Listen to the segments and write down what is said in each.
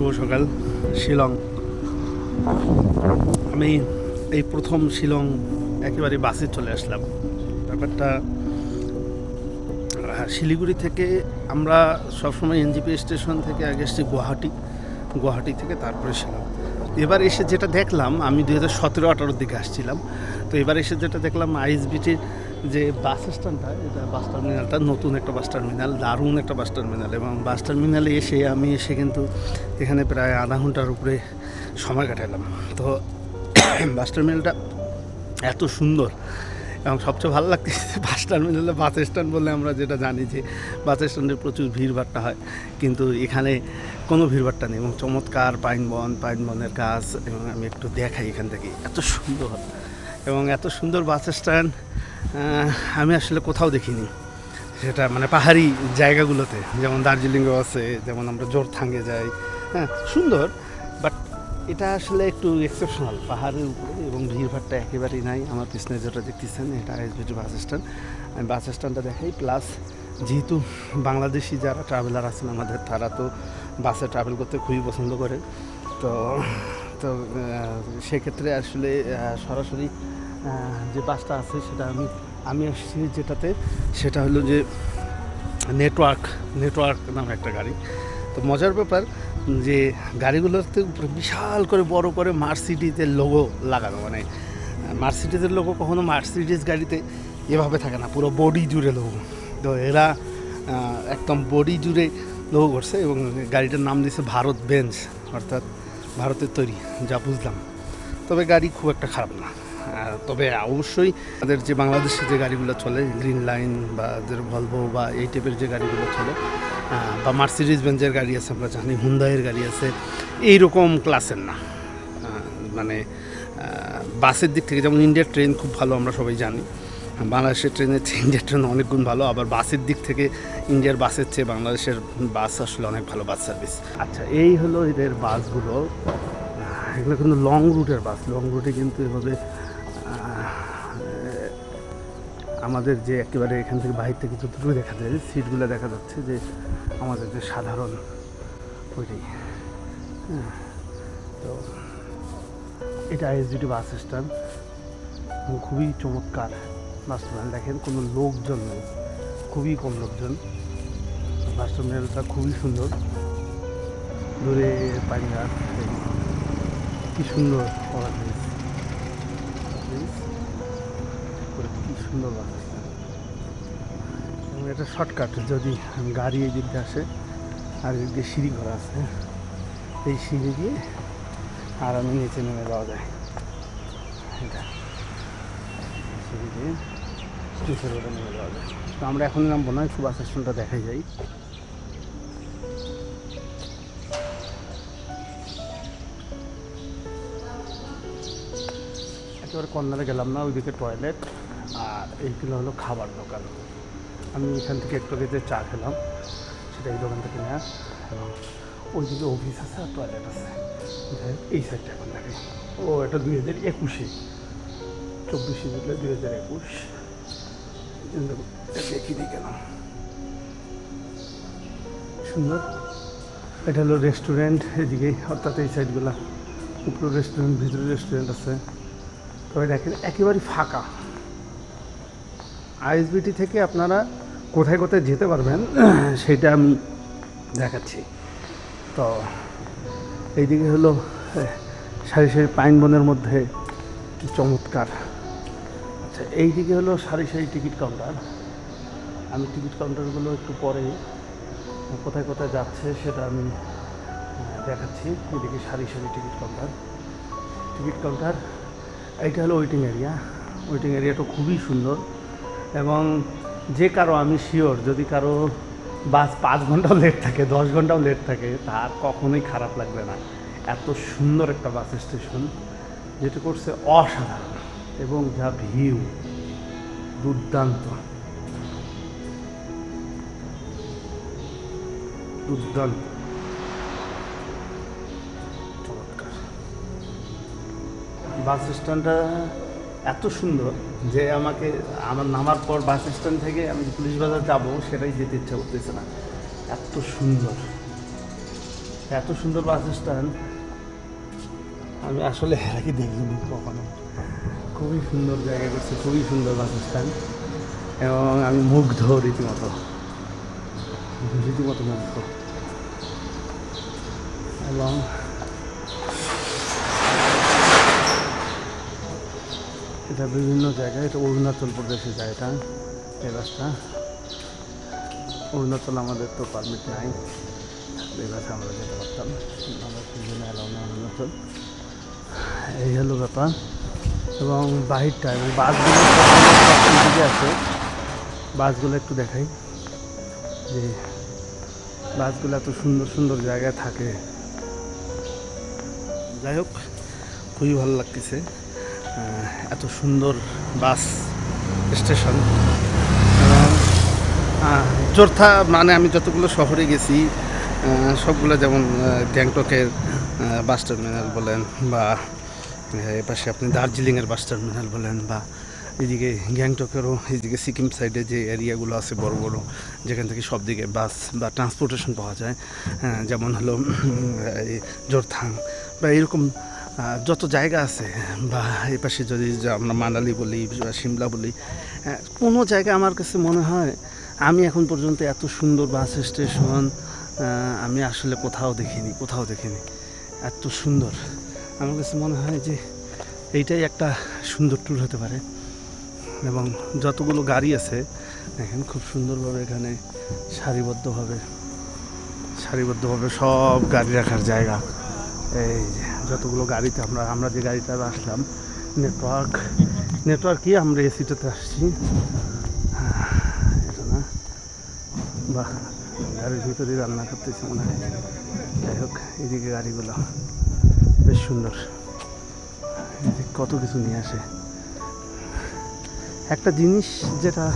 শুভ সকাল, শিলং। আমি এই প্রথম শিলং একেবারে বাসে চলে আসলাম। ব্যাপারটা শিলিগুড়ি থেকে আমরা সবসময় এনজিপি স্টেশন থেকে আগে এসেছি গুয়াহাটি। গুয়াহাটি থেকে তারপরে শিলং। এবার এসে যেটা দেখলাম, আমি দু হাজার সতেরো, আঠারোর দিকে আসছিলাম। তো এবার এসে যেটা দেখলাম, আইএসবিটির যে বাস স্ট্যান্ডটা, এটা বাস টার্মিনালটা নতুন একটা বাস টার্মিনাল, দারুণ একটা বাস টার্মিনাল এবং বাস টার্মিনালে এসে আমি এসে কিন্তু এখানে প্রায় আধা ঘণ্টার উপরে সময় কাটালাম। তো বাস টার্মিনালটা এত সুন্দর এবং সবচেয়ে ভালো লাগতেছে বাস টার্মিনালে বাস স্ট্যান্ড বলে আমরা যেটা জানি যে বাস স্ট্যান্ডে প্রচুর ভিড়ভাট্টা হয়। কিন্তু এখানে কোনো ভিড়ভাট্টা নেই এবং চমৎকার পাইন বন, পাইন বনের গাছ এবং আমি একটু দেখাই এখান থেকে। এত সুন্দর এবং এত সুন্দর বাস স্ট্যান্ড আমি আসলে কোথাও দেখিনি। সেটা মানে পাহাড়ি জায়গাগুলোতে, যেমন দার্জিলিংও আছে, যেমন আমরা জোরথাঙ্গে যাই হ্যাঁ সুন্দর। এটা আসলে একটু এক্সেপশনাল পাহাড়ের উপরে এবং ভিড়ভাড়টা একেবারেই নাই। আমার পিছনে যেটা দেখতেছেন, এটা এসবিটি বাস স্ট্যান্ড। আমি বাস স্ট্যান্ডটা দেখাই, প্লাস যেহেতু বাংলাদেশি যারা ট্রাভেলার আছেন আমাদের, তারা তো বাসে ট্রাভেল করতে খুবই পছন্দ করে। তো তো সেক্ষেত্রে আসলে সরাসরি যে বাসটা আছে সেটা আমি আমি আসছি যেটাতে, সেটা হলো যে নেটওয়ার্ক নেটওয়ার্ক নামে একটা গাড়ি। তো মজার ব্যাপার যে গাড়িগুলোতে উপরে বিশাল করে বড় করে মার্সিডিজের লোগো লাগানো মানে মার্সিডিজের লোগো কখনো মার্সিডিজ গাড়িতে এভাবে থাকে না, পুরো বডি জুড়ে লোগো তো এরা একদম বডি জুড়ে লোগো করছে এবং গাড়িটার নাম দিয়েছে ভারত বেঞ্চ অর্থাৎ ভারতের তৈরি, যা বুঝলাম। তবে গাড়ি খুব একটা খারাপ না। তবে অবশ্যই তাদের যে বাংলাদেশে যে গাড়িগুলো চলে গ্রিন লাইন বা ভলভো বা এই টাইপের যে গাড়িগুলো চলে বা মার্সিডিজ বেঞ্জের গাড়ি আছে, আমরা জানি হুন্দাইয়ের গাড়ি আছে, এইরকম ক্লাসের না। মানে বাসের দিক থেকে যেমন ইন্ডিয়ার ট্রেন খুব ভালো, আমরা সবাই জানি। বাংলাদেশের ট্রেনের চেয়ে ইন্ডিয়ার ট্রেন অনেক গুণ ভালো, আবার বাসের দিক থেকে ইন্ডিয়ার বাসের চেয়ে বাংলাদেশের বাস আসলে অনেক ভালো বাস সার্ভিস আচ্ছা এই হলো এদের বাসগুলো। এগুলো কিন্তু লং রুটের বাস লং রুটে কিন্তু এভাবে আমাদের যে একেবারে এখান থেকে বাহির থেকে যতটুকু দেখা যায় সিটগুলো দেখা যাচ্ছে যে আমাদের যে সাধারণ ওইটাই। হ্যাঁ তো এটা আইএসডিটি বাস স্ট্যান্ড। খুবই চমৎকার বাস টার্মিনাল দেখেন, কোনো লোকজন নেই, খুবই কম লোকজন। বাস টার্মিনালটা খুবই সুন্দর। দূরে পানি গাছ কি সুন্দর করা হয়েছে। সুন্দর বাস। এটা শর্টকাট, যদি গাড়ি এই দিক আসে, আর এদিক দিয়ে সিঁড়ি ঘর আছে, এই সিঁড়ি দিয়ে আর আমি নিচে নেমে যাওয়া যায়। এটা সিঁড়ি দিয়ে নিচে রোডে নেমে যাওয়া যায়। তো আমরা এখন নামবো না, একটু বাস স্ট্যান্ডটা দেখাই যাই। একেবারে কর্নারে গেলাম না, ওইদিকে টয়লেট আর এইগুলো হলো খাবার দোকান। আমি এখান থেকে একটু আগে যে চা খেলাম, সেটা এই দোকান থেকে নেওয়া এবং ওইদিকে অফিস আছে আর টয়লেট আছে এই সাইডটা এখন দেখে ও, এটা দুই হাজার একুশে। চব্বিশে জুলাই দুই হাজার একুশ। দেখি দিই কেন সুন্দর। এটা হলো রেস্টুরেন্ট এদিকে, অর্থাৎ এই সাইডগুলা উপরে রেস্টুরেন্ট ভিতরে রেস্টুরেন্ট আছে। তবে দেখেন একেবারেই ফাঁকা। আইএসবিটি থেকে আপনারা কোথায় কোথায় যেতে পারবেন, সেটা আমি দেখাচ্ছি। তো এইদিকে হলো, সারি সারি পাইন বনের মধ্যে কি চমৎকার। আচ্ছা এইদিকে হলো সারি সারি টিকিট কাউন্টার। আমি টিকিট কাউন্টারগুলো একটু পরে কোথায় কোথায় যাচ্ছে সেটা আমি দেখাচ্ছি। এদিকে সারি সারি টিকিট কাউন্টার। টিকিট কাউন্টার, এইটা হলো ওয়েটিং এরিয়া। ওয়েটিং এরিয়াটা খুবই সুন্দর। এবং যে কারও আমি শিওর যদি কারও বাস পাঁচ ঘন্টাও লেট থাকে, দশ ঘন্টাও লেট থাকে, তার কখনোই খারাপ লাগবে না। এত সুন্দর একটা বাস স্টেশন যেটা করছে অসাধারণ এবং যা ভিউ দুর্দান্ত। দুর্দান্ত। বাস স্ট্যান্ডটা এত সুন্দর যে আমাকে আমার নামার পর বাস স্ট্যান্ড থেকে আমি পুলিশ বাজার যাব সেটাই যেতে ইচ্ছা করতেছে না। এত সুন্দর। এত সুন্দর বাস স্ট্যান্ড। আমি আসলে আগে দেখিনি কখনো। খুবই সুন্দর জায়গা করছে, খুবই সুন্দর বাস স্ট্যান্ড। এবং আমি মুগ্ধ রীতিমতো। রীতিমতো মুগ্ধ। এবং এটা বিভিন্ন জায়গায় এটা অরুণাচল প্রদেশে যায় এটা, এই বাসটা অরুণাচল আমাদের তো পারমিট নাই, এই বাসে আমরা যেতে পারতাম আমরা তিনজনে এলাম না অরুণাচল। এই হলো ব্যাপার। এবং বাহিরটা, এবং বাসগুলো দিকে আছে। বাসগুলো একটু দেখাই। যে বাসগুলো এত সুন্দর সুন্দর জায়গায় থাকে। যাই হোক, খুবই ভালো লাগতেছে। এত সুন্দর বাস স্টেশন। চোরথা মানে আমি যতগুলো শহরে গেছি সবগুলো যেমন গ্যাংটকের বাস টার্মিনাল বলেন বা এপাশে আপনি দার্জিলিংয়ের বাস টার্মিনাল বলেন বা, এদিকে গ্যাংটকেরও, এদিকে সিকিম সাইডে যে এরিয়াগুলো আছে বড় বড়, যেখান থেকে সব দিকে বাস বা ট্রান্সপোর্টেশন পাওয়া যায়। যেমন হলো জোরথাং বা এরকম যত জায়গা আছে, বা এই পাশে যদি আমরা মানালি বলি, বা সিমলা বলি কোনো জায়গা আমার কাছে মনে হয় আমি এখন পর্যন্ত এত সুন্দর বাস স্টেশন আমি আসলে কোথাও দেখিনি কোথাও দেখিনি। এত সুন্দর। আমার কাছে মনে হয় যে এইটাই একটা সুন্দর ট্যুর হতে পারে। এবং যতগুলো গাড়ি আছে, দেখেন খুব সুন্দরভাবে এখানে সারিবদ্ধভাবে সারিবদ্ধভাবে সব গাড়ি রাখার জায়গা। এই যে। যতগুলো গাড়িতে আমরা আমরা যে গাড়িটা আসলাম নেটওয়ার্ক নেটওয়ার্ক কি আমরা এসিটাতে আসছি। এটা না। বাহ, গাড়ির ভিতরেই রান্না করতেছি মনে হয়। যাই হোক, এদিকে গাড়িগুলো বেশ সুন্দর। কত কিছু নিয়ে আসে। একটা জিনিস যেটা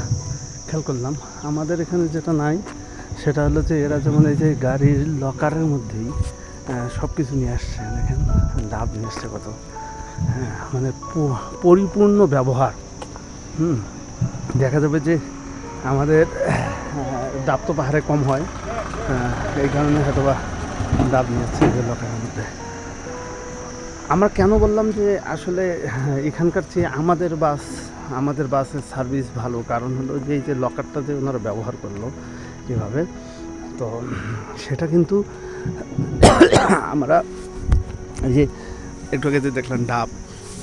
খেয়াল করলাম, আমাদের এখানে যেটা নাই, সেটা হলো যে এরা যেমন এই যে গাড়ির লকারের মধ্যেই সব কিছু নিয়ে আসছে দেখেন ডাব নিয়ে আসছে কত। হ্যাঁ মানে পরিপূর্ণ ব্যবহার। হুম দেখা যাবে যে আমাদের ডাব তো পাহাড়ে কম হয়। এই কারণে হয়তো বা ডাব নিয়ে আসছে যে লকারের মধ্যে। আমরা কেন বললাম যে আসলে হ্যাঁ, এখানকার চেয়ে আমাদের বাস আমাদের বাসের সার্ভিস ভালো? কারণ হলো যে এই যে লকারটা যে ওনারা ব্যবহার করল এভাবে তো সেটা কিন্তু আমরা যে একটু আগে যে দেখলাম ডাব,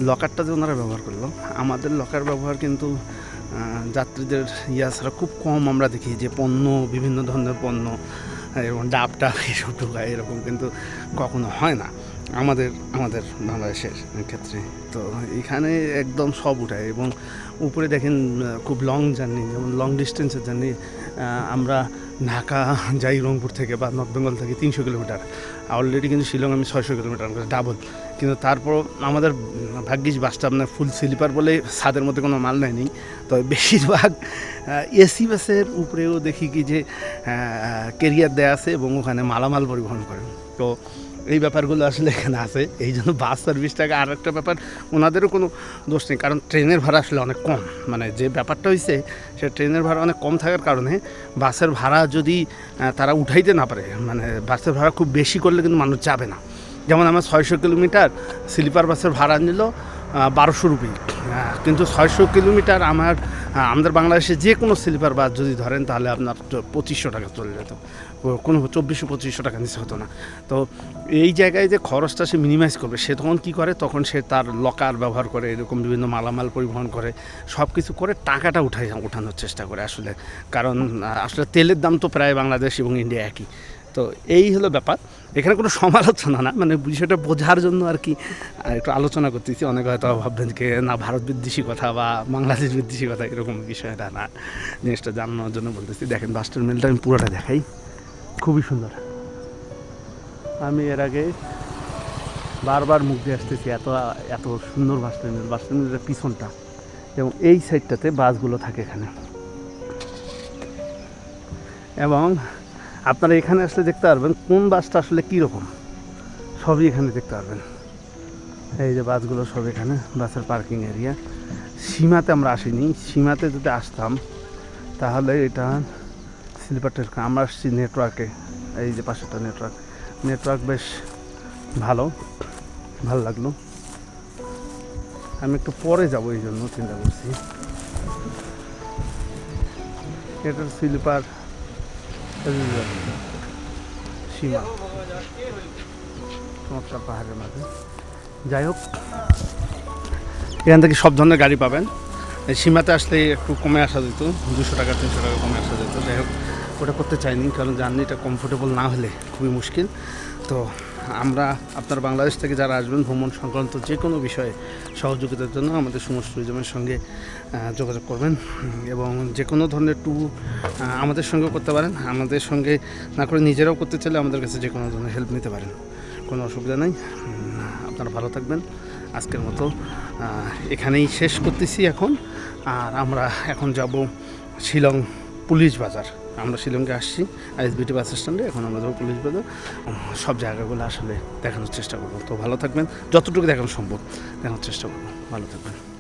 লকারটা যে ওনারা ব্যবহার করল, আমাদের লকার ব্যবহার কিন্তু যাত্রীদের ইয়া ছাড়া খুব কম আমরা দেখি, যে পণ্য, বিভিন্ন ধরনের পণ্য, এবং ডাব টাব এসব ঢোকায়, এরকম কিন্তু কখনো হয় না। আমাদের আমাদের বাংলাদেশের ক্ষেত্রে। তো এখানে একদম সব উঠায়, এবং উপরে দেখেন খুব লং জার্নি যেমন লং ডিস্টেন্সের জার্নি আমরা ঢাকা, যাই রংপুর থেকে বা নর্থ বেঙ্গল থেকে তিনশো কিলোমিটার। অলরেডি কিন্তু শিলং আমি ছয়শো কিলোমিটার ডাবল কিন্তু তারপর আমাদের ভাগ্যিস বাসটা আপনার ফুল স্লিপার বলে ছাদের মধ্যে কোনো মাল নেয়নি। তবে বেশিরভাগ এসি বাসের উপরেও দেখি কি যে কেরিয়ার দেয়া আছে এবং ওখানে মালামাল পরিবহন করেন তো এই ব্যাপারগুলো আসলে এখানে আছে। এই জন্য বাস সার্ভিসটাকে আর একটা ব্যাপার, ওনাদেরও কোনো দোষ নেই। কারণ ট্রেনের ভাড়া আসলে অনেক কম। মানে যে ব্যাপারটা হয়েছে সে ট্রেনের ভাড়া অনেক কম থাকার কারণে বাসের ভাড়া যদি তারা উঠাইতে না পারে মানে বাসের ভাড়া খুব বেশি করলে কিন্তু মানুষ যাবে না। যেমন আমার ছয়শো কিলোমিটার স্লিপার বাসের ভাড়া নিল বারোশো রুপি। কিন্তু ছয়শো কিলোমিটার আমার আমাদের বাংলাদেশে যে কোনো স্লিপার বাস যদি ধরেন, তাহলে আপনার পঁচিশশো টাকা চলে যেত। কোনো চব্বিশশো, পঁচিশশো টাকা নিচে হতো না। তো এই জায়গায় যে খরচটা সে মিনিমাইজ করবে, সে তখন কী করে? তখন সে তার লকার ব্যবহার করে, এরকম বিভিন্ন মালামাল পরিবহন করে সব কিছু করে টাকাটা উঠাই উঠানোর চেষ্টা করে আসলে। কারণ আসলে তেলের দাম তো প্রায় বাংলাদেশ এবং ইন্ডিয়া একই। তো এই হলো ব্যাপার। এখানে কোনো সমালোচনা না মানে বিষয়টা বোঝার জন্য আর কি একটু আলোচনা করতেছি। অনেকে হয়তো ভাববেন যে, না, ভারত বিদ্বেষী কথা বা বাংলাদেশ বিদ্বেষী কথা, এরকম বিষয়টা না। জিনিসটা জানানোর জন্য বলতেছি। দেখেন, বাস টার্মিনালটা আমি পুরোটা দেখাই। খুবই সুন্দর। আমি এর আগে বারবার মুখ দিয়ে আসতেছি এত এত সুন্দর বাস টার্মিনাল বাস টার্মিনালের পিছনটা এবং এই সাইডটাতে বাসগুলো থাকে এখানে। এবং আপনারা এখানে আসলে দেখতে পারবেন কোন বাসটা আসলে কীরকম। সবই এখানে দেখতে পারবেন। এই যে বাসগুলো সব এখানে, বাসের পার্কিং এরিয়া। সীমাতে আমরা আসিনি, সীমাতে যদি আসতাম তাহলে এটা স্লিপারটা আমরা আসছি নেটওয়ার্কে এই যে পাশেরটা নেটওয়ার্ক নেটওয়ার্ক বেশ ভালো ভালো লাগল। আমি একটু পরে যাব, এই জন্য চিন্তা করছি। এটার স্লিপার সীমা। চমৎকার পাহাড়ের মাঝে। যাই হোক, এখান থেকে সব ধরনের গাড়ি পাবেন। সীমাতে আসলে একটু কমে আসা যেত, দুশো টাকা, তিনশো টাকা কমে আসা যেত। যাই হোক ওটা করতে চাইনি, কারণ জার্নিটা কমফোর্টেবল না হলে খুবই মুশকিল। তো আমরা আপনার বাংলাদেশ থেকে যারা আসবেন ভ্রমণ সংক্রান্ত যে কোনো বিষয়ে সহযোগিতার জন্য আমাদের সমস্ত ট্যুরিজমের সঙ্গে যোগাযোগ করবেন এবং যে কোনো ধরনের ট্যুর আমাদের সঙ্গেও করতে পারেন। আমাদের সঙ্গে না করে নিজেরাও করতে চাইলে আমাদের কাছে যে কোনো ধরনের হেল্প নিতে পারেন। কোনো অসুবিধা নেই। আপনারা ভালো থাকবেন। আজকের মতো এখানেই শেষ করতেছি এখন। আর আমরা এখন যাব শিলং পুলিশ বাজার। আমরা শিলংকে আসছি, আইএসবিটি বাস স্ট্যান্ডে, এখন আমরা যাব পুলিশ বাজার। সব জায়গাগুলো আসলে দেখানোর চেষ্টা করব। তো ভালো থাকবেন, যতটুকু দেখানো সম্ভব দেখানোর চেষ্টা করব। ভালো থাকবেন।